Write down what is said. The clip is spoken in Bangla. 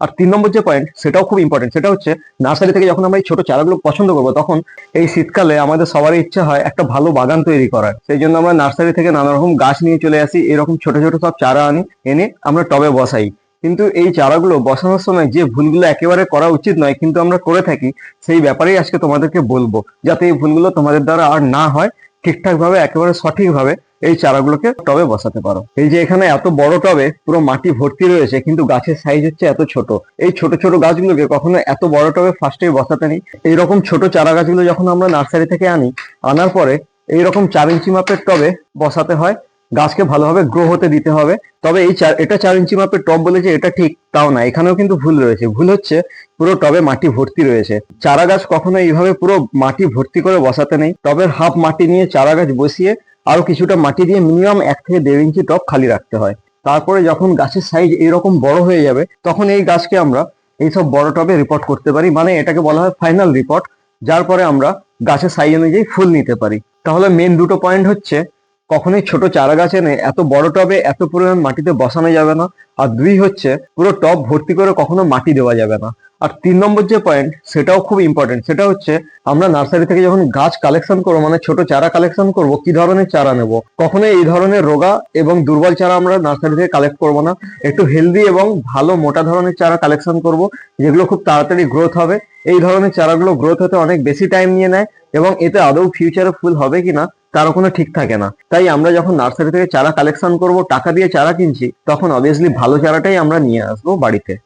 আর তিন নম্বর যে পয়েন্ট সেটাও খুব ইম্পর্টেন্ট সেটা হচ্ছে নার্সারি থেকে যখন আমরা এই ছোট চারাগুলো পছন্দ করব, তখন এই শীতকালে আমাদের সবারই ইচ্ছা হয় একটা ভালো বাগান তৈরি করার। সেই জন্য আমরা নার্সারি থেকে নানা রকম গাছ নিয়ে চলে আসি, এরকম ছোট ছোট সব চারা আনি, এনে আমরা টবে বসাই। কিন্তু এই চারাগুলো বসানোর সময় যে ভুলগুলো একেবারে করা উচিত নয়, কিন্তু আমরা করে থাকি, সেই ব্যাপারেই আজকে তোমাদেরকে বলব, যাতে এই ভুলগুলো তোমাদের দ্বারা আর না হয়। ঠিকঠাক ভাবে একেবারে সঠিক ভাবে এই চারাগুলোকে টবে বসাতে পারো। এই যে এখানে এত বড় টবে পুরো মাটি ভর্তি রয়েছে, কিন্তু গাছের সাইজ হচ্ছে এত ছোট। এই ছোট ছোট গাছগুলোকে কখনো এত বড় টবে ফার্স্টে বসাতে নেই। এইরকম ছোট চারা গাছগুলো যখন আমরা নার্সারি থেকে আনি, আনার পরে এইরকম চার ইঞ্চি মাপের টবে বসাতে হয়। গাছকে ভালোভাবে গ্রো হতে দিতে হবে। তবে এই চার- এটা চার ইঞ্চি মাপের টব বলেছে, এটা ঠিক তাও না। এখানেও কিন্তু ভুল রয়েছে। ভুল হচ্ছে পুরো টবে মাটি ভর্তি রয়েছে। চারা গাছ কখনো এইভাবে পুরো মাটি ভর্তি করে বসাতে নেই। টবের হাফ মাটি নিয়ে চারা গাছ বসিয়ে আরও কিছুটা মাটি দিয়ে মিনিমাম এক থেকে দেড় ইঞ্চি টব খালি রাখতে হয়। তারপরে যখন গাছের সাইজ এরকম বড় হয়ে যাবে, তখন এই গাছকে আমরা এইসব বড় টবে রিপোর্ট করতে পারি। মানে এটাকে বলা হয় ফাইনাল রিপোর্ট যার পরে আমরা গাছের সাইজ অনুযায়ী ফুল নিতে পারি। তাহলে মেন দুটো পয়েন্ট হচ্ছে কখনোই ছোট চারা গাছ এনে এত বড় টবে এত পরিমাণ মাটিতে বসানো যাবে না। আর দুই হচ্ছে, পুরো টব ভর্তি করে কখনো মাটি দেওয়া যাবে না। আর তিন নম্বর যে পয়েন্ট সেটাও খুব ইম্পর্টেন্ট সেটা হচ্ছে, আমরা নার্সারি থেকে যখন গাছ কালেকশন করব মানে ছোট চারা কালেকশন করব, কি ধরনের চারা নেব? কখনোই এই ধরনের রোগা এবং দুর্বল চারা আমরা নার্সারি থেকে কালেক্ট করব না। একটু হেলদি এবং ভালো মোটা ধরনের চারা কালেকশন করব, যেগুলো খুব তাড়াতাড়ি গ্রোথ হবে। এই ধরনের চারাগুলো গ্রোথ হতে অনেক বেশি টাইম নিয়ে নেয় এবং এতে আদৌ ফিউচারে ফুল হবে কিনা তারও কোনো ঠিক থাকে না। তাই আমরা যখন নার্সারি থেকে চারা কালেকশন করব, টাকা দিয়ে চারা কিনছি, তখন অবভিয়াসলি ভালো চারাটাই আমরা নিয়ে আসব বাড়িতে।